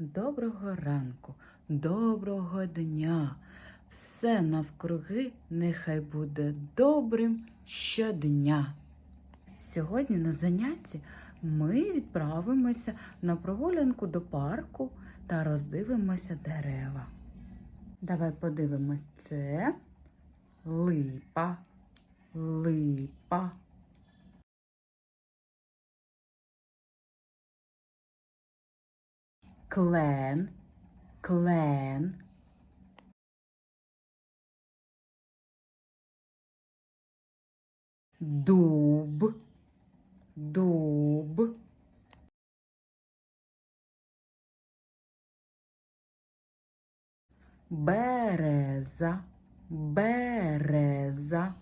Доброго ранку, доброго дня. Все навкруги нехай буде добрим щодня. Сьогодні на занятті ми відправимося на прогулянку до парку та роздивимося дерева. Давай подивимось це липа, липа. Клен, клен. Дуб, дуб. Береза, береза.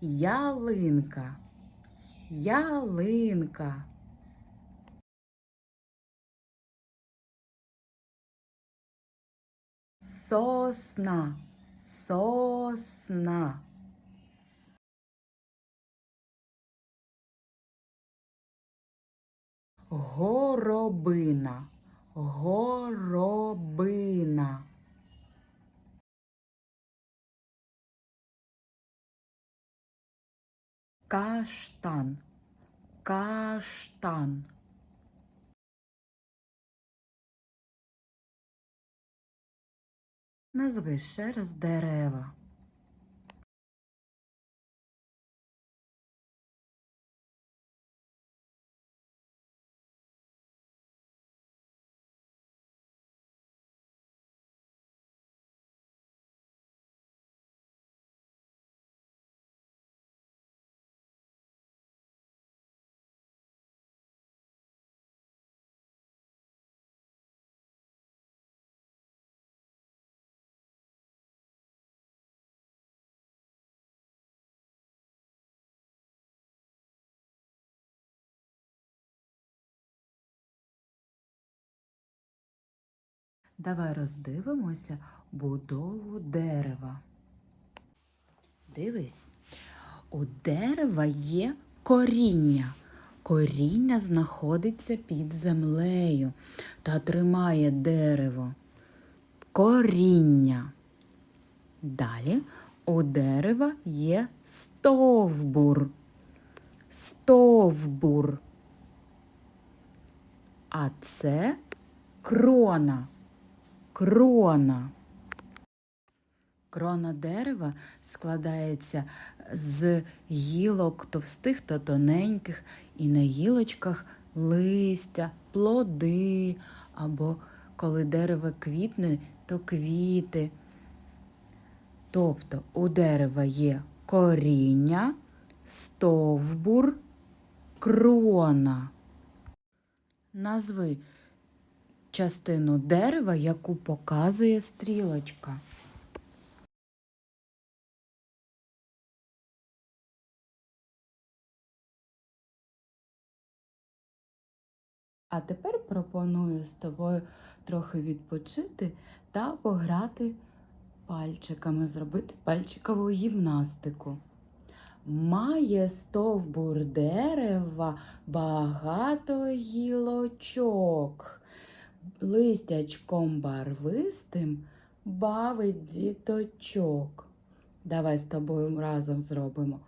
Ялинка, ялинка. Сосна, сосна. Горобина, горобина. Каштан, каштан. Назви ще раз дерева. Давай роздивимося будову дерева. Дивись, у дерева є коріння. Коріння знаходиться під землею та тримає дерево. Коріння. Далі у дерева є стовбур. Стовбур. А це крона. Крона. Крона дерева складається з гілок товстих та тоненьких, і на гілочках листя, плоди, або коли дерево квітне, то квіти. Тобто у дерева є коріння, стовбур, крона. Назви частину дерева, яку показує стрілочка. А тепер пропоную з тобою трохи відпочити та пограти пальчиками, зробити пальчикову гімнастику. Має стовбур дерева багато гілочок листячком барвистим бавить діточок. Давай з тобою разом зробимо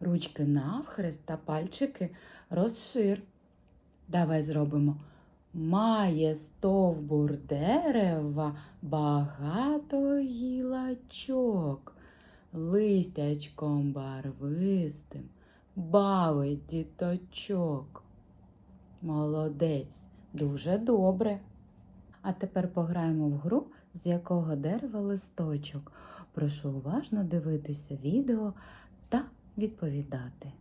ручки навхрест та пальчики розшир. Давай зробимо. Має стовбур дерева багато гілочок, листячком барвистим бавить діточок. Молодець, дуже добре. А тепер пограємо в гру, з якого дерева листочок. Прошу уважно дивитися відео та відповідати.